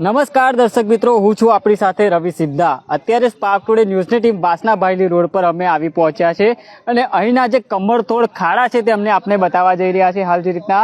નમસ્કાર દર્શક મિત્રો, હું છું આપણી સાથે રવિ સિદ્ધા. અત્યારે સ્પાર્ક ટુડે ન્યૂઝની ટીમ બાસનાભાઈની રોડ પર અમે આવી પહોંચ્યા છે અને અહીંના જે કમરતોડ ખાડા છે તે અમને આપને બતાવવા જઈ રહ્યા છે. હાલ જે રીતના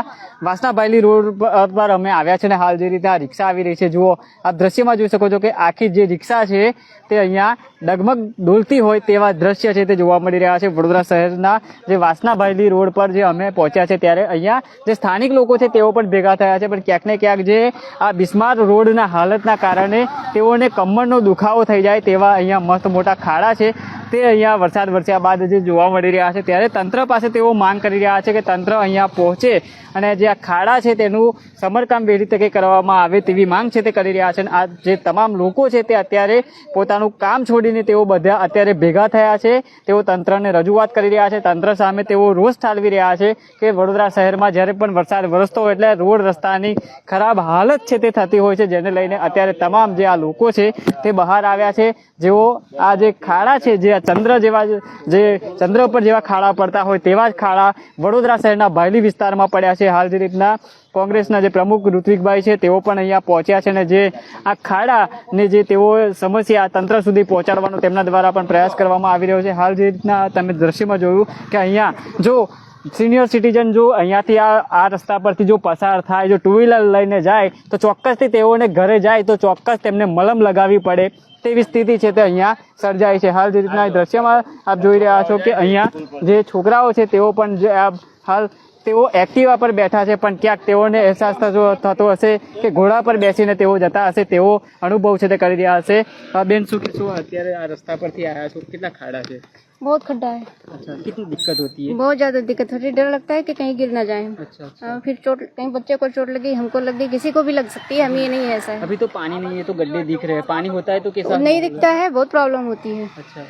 વાસનાભાઈલી રોડ પર અમે આવ્યા છે અને હાલ જે રીતના રિક્ષા આવી રહી છે. જુઓ, આપ દ્રશ્યમાં જોઈ શકો છો કે આખી જે રિક્ષા છે તે અહીંયા ડગમગ ડોલતી હોય તેવા દ્રશ્ય છે તે જોવા મળી રહ્યા છે. વડોદરા શહેરના જે વાસનાભાઈલી રોડ પર જે અમે પહોંચ્યા છે ત્યારે અહીંયા જે સ્થાનિક લોકો છે તેઓ પણ ભેગા થયા છે. પણ ક્યાંક ને ક્યાંક જે આ બિસ્માર રોડના હાલતના કારણે તેઓને કમરનો દુખાવો થઈ જાય તેવા અહીંયા મસ્ત મોટા ખાડા છે. તે અહીંયા વરસાદ વરસ્યા બાદ જે જોવા મળી રહ્યા છે, ત્યારે તંત્ર પાસે તેઓ માંગ કરી રહ્યા છે કે તંત્ર અહીંયા પહોંચે અને જે આ ખાડા છે તેનું સમરકામ વહેલી તકે કરવામાં આવે તેવી માંગ છે તે કરી રહ્યા છે. અને આ જે તમામ લોકો છે તે અત્યારે પોતાનું કામ છોડીને તેઓ બધા અત્યારે ભેગા થયા છે. તેઓ તંત્રને રજૂઆત કરી રહ્યા છે. તંત્ર સામે તેઓ રોષ ઠાલવી રહ્યા છે કે વડોદરા શહેરમાં જ્યારે પણ વરસાદ વરસતો હોય એટલે રોડ રસ્તાની ખરાબ હાલત છે તે થતી હોય છે, જેને લઈને અત્યારે તમામ જે આ લોકો છે તે બહાર આવ્યા છે. જેઓ આ જે ખાડા છે, જે આ ચંદ્ર જેવા જે ચંદ્ર ઉપર જેવા ખાડા પડતા હોય તેવા જ ખાડા વડોદરા શહેરના ભાયલી વિસ્તારમાં પડ્યા છે. હાલ જે રીતના કોંગ્રેસના જે પ્રમુખ ઋત્વિકભાઈ છે, તેઓ પણ અહીંયા પહોંચ્યા છે અને જે આ ખાડાને જે તેઓ સમસ્યા તંત્ર સુધી પહોંચાડવાનો તેમના દ્વારા પણ પ્રયાસ કરવામાં આવી રહ્યો છે. હાલ જે રીતના તમે દ્રશ્યમાં જોયું કે અહીંયા જો સિનિયર સિટીઝન જો અહીંયાથી આ આ રસ્તા પરથી જો પસાર થાય, જો ટુ વ્હીલર લઈને જાય, તો ચોક્કસથી તેઓને ઘરે જાય, તો ચોક્કસ તેમને મલમ લગાવવી પડે. તેવી સ્થિતિ છે તે અહીંયા સર્જાય છે. હાલ જે રીતના દ્રશ્યમાં આપ જોઈ રહ્યા છો કે અહીંયા જે છોકરાઓ છે તેઓ પણ જે હાલ તેઓ એક્ટિવા પર બેઠા છે પણ ક્યાંક તેઓને અહેસાસ થતો થતો હશે કે ઘોડા પર બેસીને તેઓ જતા હશે તેવો અનુભવ છે તે કરી રહ્યા હશે. બેન શું શું અત્યારે આ રસ્તા પરથી આવ્યા છો. કેટલા ખાડા છે? बहुत खड्डा है। अच्छा कितनी दिक्कत होती है? बहुत ज़्यादा दिक्कत होती है। डर लगता है कि कहीं गिर ना जाए। अच्छा अच्छा। हाँ, फिर चोट कहीं बच्चे को चोट लगी हमको लग गई किसी को भी लग सकती है हम ये नहीं है ऐसा है। अभी तो पानी नहीं है तो गड्ढे दिख रहे हैं। पानी होता है तो कैसा? नहीं दिखता है बहुत प्रॉब्लम होती है। अच्छा।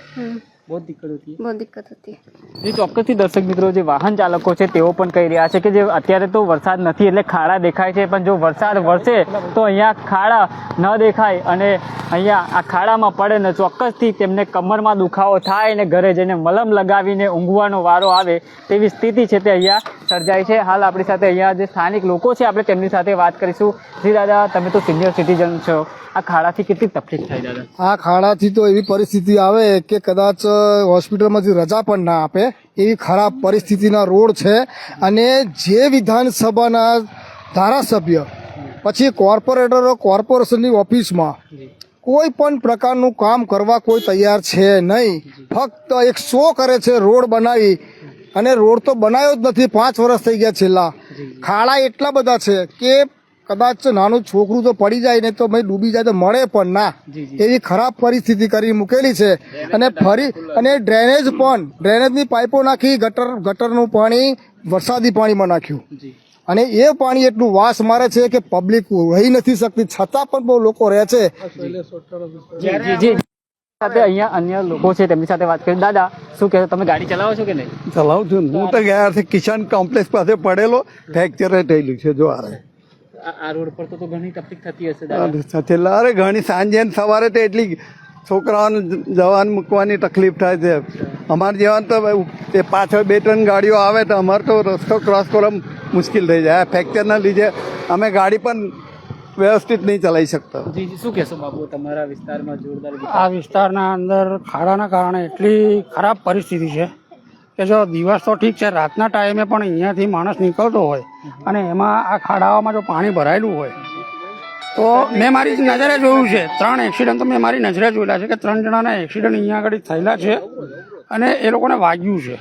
બહુ દિક્કત હતી બહુ દિક્કત હતી જે ચોક્કસથી દર્શક મિત્રો જે વાહન ચાલકો છે તેઓ પણ કહી રહ્યા છે કે જે અત્યારે તો વરસાદ નથી એટલે ખાડા દેખાય છે પણ જો વરસાદ વરસે તો અહીંયા ખાડા ન દેખાય અને અહીંયા આ ખાડામાં પડે ને ચોક્કસથી તેમને કમરમાં દુખાવો થાય ને ઘરે જઈને મલમ લગાવીને ઊંઘવાનો વારો આવે તેવી સ્થિતિ છે તે અહીંયા સર્જાય છે. હાલ આપણી સાથે અહીંયા જે સ્થાનિક લોકો છે આપણે તેમની સાથે વાત કરીશું. જી દાદા તમે તો સિનિયર સિટીઝન છો. આ ખાડાથી કેટલી તકલીફ થાય દાદા? આ ખાડાથી તો એવી પરિસ્થિતિ આવે કે કદાચ હોસ્પિટલમાંથી રજા પણ ના આપે. એવી ખરાબ પરિસ્થિતિના રોડ છે અને જે વિધાનસભાના ધારાસભ્ય પછી કોર્પોરેટરો કોર્પોરેશનની ઓફિસમાં કોઈ પણ પ્રકારનું કામ કરવા કોઈ તૈયાર છે નહીં. ફક્ત એક શો કરે છે રોડ બનાવી અને રોડ તો બનાવ્યો જ નથી. પાંચ વર્ષ થઈ ગયા છેલ્લા. ખાડા એટલા બધા છે કે કદાચ નાનું છોકરું તો પડી જાય ને તો ભાઈ ડૂબી જાય તો મળે પણ ના. એવી ખરાબ પરિસ્થિતિ કરી મૂકેલી છે. અને ફરી અને ડ્રેનેજ પણ ડ્રેનેજની પાઇપો નાખી ગટર ગટરનું પાણી વરસાદી પાણીમાં નાખ્યું. અને એ પાણી એટલું વાસ મારે છે કે પબ્લિક રહી નથી શકતી. છતાં પણ બહુ લોકો રહે છે. સાથે અહીંયા અન્ય લોકો છે તેમની સાથે વાત કરી. દાદા શું કહેશો? તમે ગાડી ચલાવો છો કે નહીં? ચલાવું છું હું તો ગયા છે કિસાન કોમ્પ્લેક્સ પાસે પડેલો ફ્રેક્ચર થયેલું છે જો આરે આ આ રોડ પર તો ઘણી તકલીફ થતી હશે દાદા. છેલ્લા અરે ઘણી સાંજે ને સવારે તો એટલી છોકરાઓને જવાન મૂકવાની તકલીફ થાય છે. અમારે જવાન તો તે પાછળ બે ત્રણ ગાડીઓ આવે તો અમારે તો રસ્તો ક્રોસ કરવા મુશ્કેલ થઈ જાય. આ ફ્રેક્ચરના લીધે અમે ગાડી પણ વ્યવસ્થિત નહીં ચલાવી શકતો. જી જી શું કહેશો બાબુ તમારા વિસ્તારમાં જોરદાર આ વિસ્તારના અંદર ખાડાના કારણે એટલી ખરાબ પરિસ્થિતિ છે કે જો દિવસ તો ઠીક છે રાતના ટાઈમે પણ અહીંયાથી માણસ નીકળતો હોય અને એમાં આ ખાડાઓમાં જો પાણી ભરાયેલું હોય તો મેં મારી નજરે જોયું છે ત્રણ એક્સિડન્ટ તો મેં મારી નજરે જોયેલા છે કે ત્રણ જણાના એક્સિડન્ટ અહીંયા આગળ થયેલા છે. અને એ લોકોને વાગ્યું છે.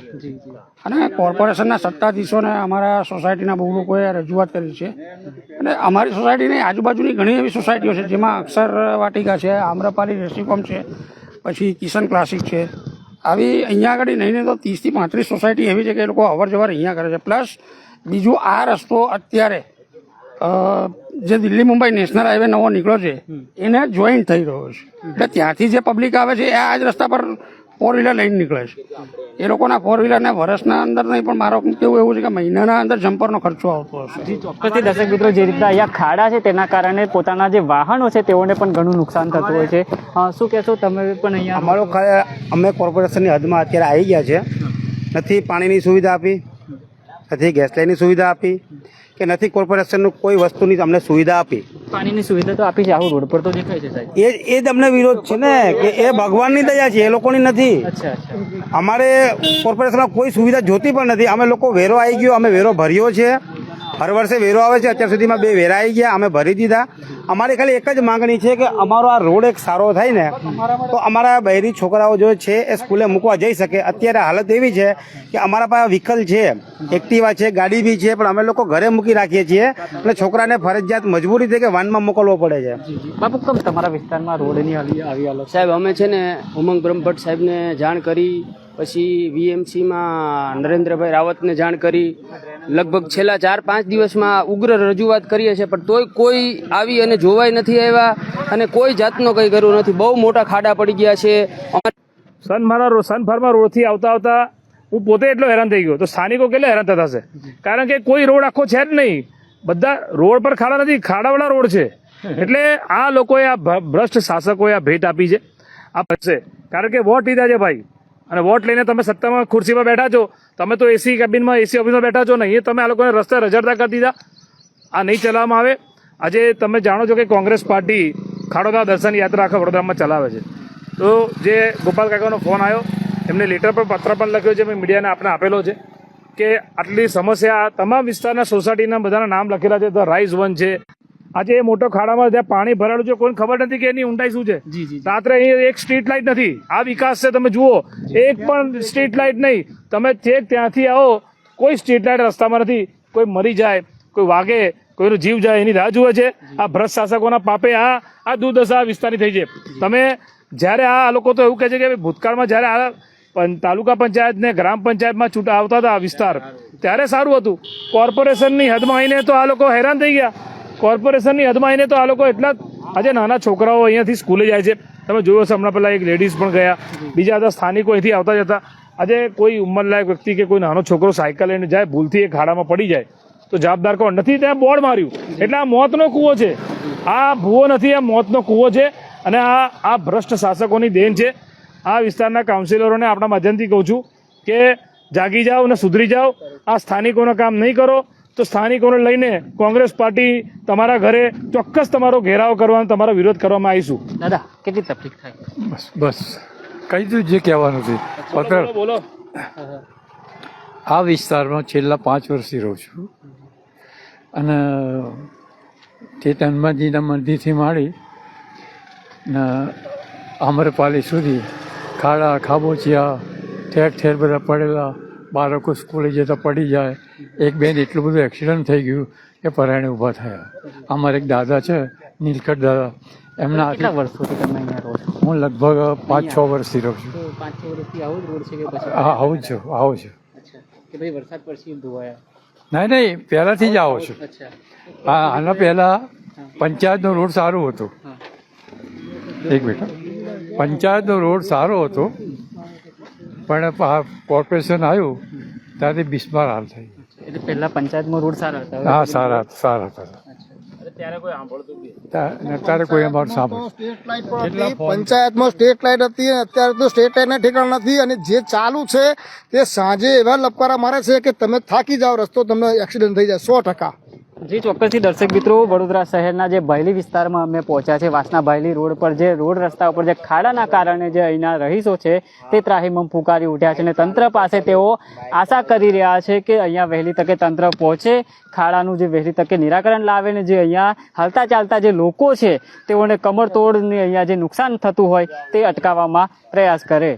અને કોર્પોરેશનના સત્તાધીશોને અમારા સોસાયટીના બહુ લોકોએ રજૂઆત કરી છે. અને અમારી સોસાયટીની આજુબાજુની ઘણી એવી સોસાયટીઓ છે જેમાં અક્ષર વાટિકા છે આમ્રપાલી રેસીકોમ છે પછી કિશન ક્લાસિક છે. આવી અહીંયા આગળ નહીં ને તો ત્રીસથી પાંત્રીસ સોસાયટી એવી છે કે એ લોકો અવર જવર અહીંયા કરે છે. પ્લસ બીજું આ રસ્તો અત્યારે જે દિલ્હી મુંબઈ નેશનલ હાઈવે નવો નીકળ્યો છે એને જોઈન્ટ થઈ રહ્યો છે. એટલે ત્યાંથી જે પબ્લિક આવે છે એ આ જ રસ્તા પર ફોર વ્હીલર લઈને નીકળે છે. એ લોકોના ફોર વ્હીલરને વર્ષના અંદર નહીં પણ મારો કેવું એવું છે કે મહિનાના અંદર જમ્પરનો ખર્ચો આવતો હશે. ચોક્કસથી દર્શક મિત્રો જે રીતના અહીંયા ખાડા છે તેના કારણે પોતાના જે વાહનો છે તેઓને પણ ઘણું નુકસાન થતું હોય છે. શું કહેશો તમે પણ અહીંયા અમારો અમે કોર્પોરેશનની હદમાં અત્યારે આવી ગયા છે. નથી પાણીની સુવિધા આપી નથી ગેસ લાઈનની સુવિધા આપી. કે નથી કોર્પોરેશનનું કોઈ વસ્તુની અમને સુવિધા આપી. પાણીની સુવિધા તો આપી છે આવું રોડ પર તો દેખાય છે સાહેબ. એ એ જ અમને વિરોધ છે ને કે એ ભગવાનની દયા છે એ લોકોની નથી. અમારે કોર્પોરેશનમાં કોઈ સુવિધા જોતી પણ નથી. અમે લોકો વેરો આવી ગયો અમે વેરો ભર્યો છે. હર વર્ષે વેરો આવે છે. અત્યાર સુધીમાં બે વેરા આવી ગયા. અમે ભરી દીધા. અમારી ખાલી એક જ માંગણી છે કે અમારો આ રોડ એક સારો થાય ને તો અમારા બહેરી છોકરાઓ જો છે એ સ્કૂલે મૂકવા જઈ શકે. અત્યારે હાલત એવી છે કે અમારા પાસે વ્હીકલ છે એક્ટિવા છે ગાડી બી છે પણ અમે લોકો ઘરે મૂકી રાખીએ છીએ. અને છોકરાને ફરજિયાત મજબૂરી છે કે વાનમાં મોકલવો પડે છે. બાપુ કેમ તમારા વિસ્તારમાં રોડની આવી આવી હાલત? સાહેબ અમે છે ને ઉમંગ બ્રહ્મભટ્ટ સાહેબને જાણ કરી પછી વીએમસીમાં નરેન્દ્રભાઈ રાવતને જાણ કરી. લગભગ છેલ્લા ચાર, પાંચ દિવસમાં ઉગ્ર રજૂઆત કરીએ છીએ પણ તોય કોઈ આવી અને જોવાય નથી આવ્યા અને કોઈ જાતનો કંઈ કર્યું નથી. બહુ મોટા ખાડા પડી ગયા છે. સન મારા સન ફાર્મા રોડથી આવતા આવતા હું પોતે એટલો હેરાન થઈ ગયો. તો સ્થાનિકો કેટલા હેરાન થતા હશે? કારણ કે કોઈ રોડ આખો છે જ નહીં. બધા રોડ પર ખાડા નથી, ખાડાવાળા રોડ છે. એટલે આ લોકોએ આ ભ્રષ્ટ શાસકોએ આ ભેટ આપી છે. આ ભરશે કારણ કે વોટ લીધા છે ભાઈ. અને વોટ લઈને તમે સત્તામાં ખુરશીમાં બેઠા છો. તમે તો એસી કેબિનમાં એસી ઓફિસમાં બેઠા છો નહીં. તમે આ લોકોને રસ્તે રજડતા કરી દીધા. આ નહીં ચલાવવામાં આવે. આજે તમે જાણો છો કે કોંગ્રેસ પાર્ટી ખાડોદા દર્શન યાત્રા આખા વડોદરામાં ચલાવે છે. તો જે ગોપાલ કાકાનો ફોન આવ્યો, એમને લેટર પર પત્ર પણ લખ્યો છે, મેં મીડિયાને આપણે આપેલો છે, કે આટલી સમસ્યા તમામ વિસ્તારના સોસાયટીના બધાના નામ લખેલા છે. ધ રાઇઝ વન છે આજે એ મોટો ખાડામાં જ્યાં પાણી ભરાડું છે કોઈને ખબર નથી કે એની ઊંડાઈ શું છે. રાત્રે અહીં એક સ્ટ્રીટ લાઇટ નથી. આ વિકાસ છે તમે જુઓ. એક પણ સ્ટ્રીટ લાઇટ નહીં. તમે છેક ત્યાંથી આવો કોઈ સ્ટ્રીટ લાઇટ રસ્તામાં નથી. કોઈ મરી જાય કોઈ વાગે કોઈનો જીવ જાય એની રાહ જુએ છે. આ ભ્રષ્ટ શાસકોના પાપે આ આ દુર્દશા વિસ્તારની થઈ છે. તમે જ્યારે આ લોકો તો એવું કહે છે કે ભૂતકાળમાં જ્યારે આ તાલુકા પંચાયત ને ગ્રામ પંચાયતમાં છૂટા આવતા હતા આ વિસ્તાર ત્યારે સારું હતું. કોર્પોરેશનની હદમાં આવીને તો આ લોકો હેરાન થઈ ગયા. કોર્પોરેશનની હદમાં આવીને તો આ લોકો એટલા આજે નાના છોકરાઓ અહીંયાથી સ્કૂલે જાય છે. તમે જોયો છો હમણાં પહેલાં એક લેડીઝ પણ ગયા. બીજા હતા, સ્થાનિકો અહીંથી આવતા જતા આજે કોઈ ઉંમરલાયક વ્યક્તિ કે કોઈ નાનો છોકરો સાયકલ લઈને જાય, ભૂલથી એ ખાડામાં પડી જાય, તો જવાબદાર કોણ? નથી, ત્યાં બોર્ડ માર્યું. એટલે આ મોતનો કૂવો છે. આ ભૂવો નથી, આ મોતનો કૂવો છે અને આ આ ભ્રષ્ટ શાસકોની દેન છે. આ વિસ્તારના કાઉન્સિલરોને આપણા માધ્યમથી કહું છું કે જાગી જાઓ અને સુધરી જાઓ. આ સ્થાનિકોનું કામ નહીં કરો. તો સ્થાનિકોને લઈને કોંગ્રેસ પાર્ટી તમારા ઘરે ચોક્કસ તમારો ઘેરાવ કરવાનો તમારો વિરોધ કરવામાં આવીશું. દાદા કેટલી તકલીફ થાય? બસ બસ. કહી દીધું જે કહેવાનું છે. પત્ર બોલો બોલો. આ વિસ્તારમાં છેલ્લા પાંચ વર્ષથી રહું છું. અને તે હનુમાનજીના મંદિરથી માંડી ને આમ્રપાલી સુધી ખાડા ખાબોચિયા ઠેર ઠેર બધા પડેલા બાળકો સ્કૂલે જતા પડી જાય એક બેન એટલું બધું એક્સિડન્ટ થઈ ગયું કે પરાયણે ઊભા થયા. અમારે એક દાદા છે નીલકંઠ દાદા. એમના કેટલા વર્ષોથી તમે અહીંયા રહો છો? હું લગભગ પાંચ છ વર્ષથી રહું છું. પાંચ છ વર્ષથી આવો જ રોડ છે કે પછી હા આવું જ છું આવું છું. કે ભાઈ વરસાદ પછી ધોવાયા? નહીં નહીં પહેલાંથી જ આવો છું. હા આના પહેલાં પંચાયતનો રોડ સારો હતો. એક મિનિટ. પંચાયતનો રોડ સારો હતો પણ કોર્પોરેશન આવ્યું ત્યારે બિસ્માર હાલ થઈ. એટલે પહેલા પંચાયતમાં રોડ સારા હતા હા સારા સારા હતા. અરે ત્યારે કોઈ સાંભળતું અત્યારે કોઈ અમારું પંચાયતમાં સ્ટેટ લાઇટ હતી અત્યારે તો સ્ટેટ લાઇટના ઠેકાણા નથી અને જે ચાલુ છે તે સાંજે એવા લપકારા મારે છે કે તમે થાકી જાઓ રસ્તો તમને એક્સિડન્ટ થઈ જાય સો ટકા. જી, ચોક્કસથી દર્શક મિત્રો, વડોદરા શહેરના જે ભાયલી વિસ્તારમાં અમે પહોંચ્યા છે, વાસના ભાયલી રોડ પર જે રોડ રસ્તા ઉપર જે ખાડાના કારણે જે અહીંના રહીશો છે, તે ત્રાહિમમ પુકારી ઉઠ્યા છે અને તંત્ર પાસે તેઓ આશા કરી રહ્યા છે કે અહીંયા વહેલી તકે તંત્ર પહોંચે, ખાડાનું જે વહેલી તકે નિરાકરણ લાવે ને જે અહીંયા હાલતા ચાલતા જે લોકો છે, તેઓને કમરતોડની અહીંયા જે નુકસાન થતું હોય, તે અટકાવવામાં પ્રયાસ કરે.